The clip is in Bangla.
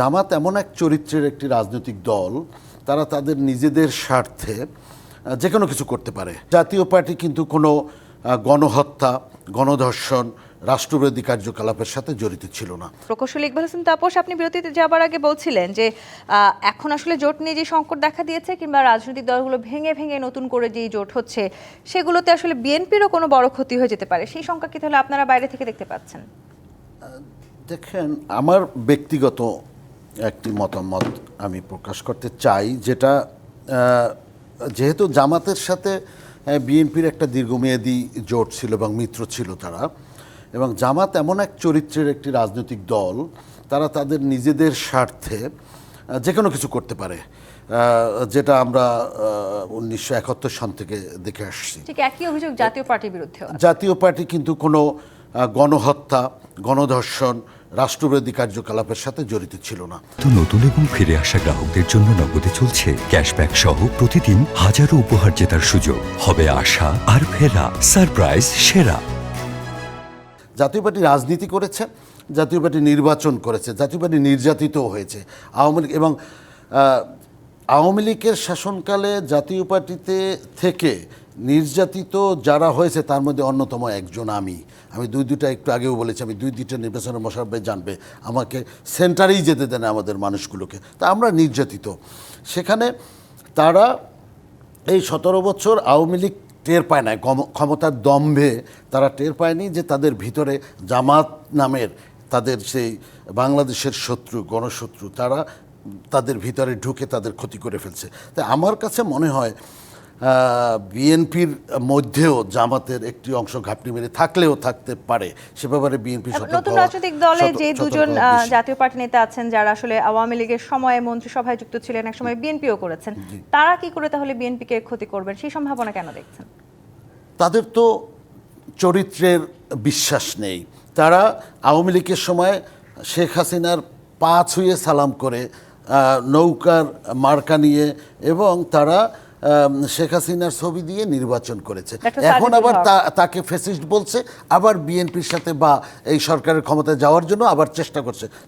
জামাত এমন এক চরিত্রের একটি রাজনৈতিক দল তারা তাদের নিজেদের স্বার্থে যে কোনো কিছু করতে পারে। জাতীয় পার্টি কিন্তু কোনো গণহত্যা গণধর্ষণ রাষ্ট্রবিরোধী কার্যকলাপের সাথে জড়িত ছিল না। প্রকৌশলী ইকবাল হোসেন তাপস আপনি বিরতিতে যাবার আগে বলছিলেন যে এখন আসলে জোট নিয়ে যে সংকট দেখা দিয়েছে কিংবা রাজনৈতিক দলগুলো ভেঙে ভেঙে নতুন করে যে জোট হচ্ছে সেগুলোতে আসলে বিএনপিরও কোনো বড় ক্ষতি হয়ে যেতে পারে। সেই সংখ্যা কি তাহলে আপনারা বাইরে থেকে দেখতে পাচ্ছেন? দেখেন আমার ব্যক্তিগত একটি মতামত আমি প্রকাশ করতে চাই যেটা যেহেতু জামাতের সাথে বিএনপির একটা দীর্ঘমেয়াদী জোট ছিল এবং মিত্র ছিল তারা এবং জামাত এমন এক চরিত্রের একটি রাজনৈতিক দল তারা তাদের নিজেদের স্বার্থে যে কোনো কিছু করতে পারে যেটা আমরা উনিশশো একাত্তর সন থেকে দেখে আসছি। ঠিক একই অভিযোগ জাতীয় পার্টির বিরুদ্ধেও। জাতীয় পার্টি কিন্তু কোনো গণহত্যা গণধর্ষণ রাষ্ট্রবিরোধী কার্যকলাপের সাথে জড়িত ছিল না। তো নতুন এবং ফিরে আসা গ্রাহকদের জন্য নগদে চলছে ক্যাশব্যাক সহ প্রতিদিন হাজারো উপহার জেতার সুযোগ। হবে আশা আর ফেরা সারপ্রাইজ সেরা। জাতীয় পার্টি রাজনীতি করেছে জাতীয় পার্টি নির্বাচন করেছে জাতীয় পার্টি নির্যাতিত হয়েছে। আওয়ামী লীগ এবং আওয়ামী লীগের শাসনকালে জাতীয় পার্টিতে থেকে নির্যাতিত যারা হয়েছে, তার মধ্যে অন্যতম একজন আমি। আমি দুই দুটা একটু আগেও বলেছি, আমি দুই দুইটা নির্বাচনের মশাবে জানবে। আমাকে সেন্টারেই যেতে দেন আমাদের মানুষগুলোকে। তা আমরা নির্যাতিত। সেখানে তারা এই সতেরো বছর আওয়ামী লীগ টের পায় না ক্ষমতার দম্ভে তারা টের পায়নি যে তাদের ভিতরে জামাত নামের তাদের সেই বাংলাদেশের শত্রু, গণশত্রু, তারা তাদের ভিতরে ঢুকে তাদের ক্ষতি করে ফেলছে। তাই আমার কাছে মনে হয় বিএনপির মধ্যেও জামাতের একটি অংশ ঘাপটি মেরে থাকলেও থাকতে পারে। সে ব্যাপারে বিএনপি নতুন রাজনৈতিক দলে যে দুজন জাতীয় পার্টি নেতা আছেন যারা আসলে আওয়ামী লীগের সময়ে মন্ত্রিসভায় যুক্ত ছিলেন একসময় বিএনপিও করেছেন তারা কি করে তাহলে বিএনপিকে ক্ষতি করবেন? সেই সম্ভাবনা কেন দেখছেন? তাদের তো চরিত্রের বিশ্বাস নেই। তারা আওয়ামী লীগের সময় শেখ হাসিনার পা ছুঁয়ে সালাম করে আহ, নৌকার মার্কা নিয়ে এবং তারা শেখ হাসিনার ছবি দিয়ে নির্বাচন করেছে। এখন আবার তা- তাকে ফেসিস্ট বলছে আবার বিএনপির সাথে বা এই সরকারের ক্ষমতায় যাওয়ার জন্য আবার চেষ্টা করছে।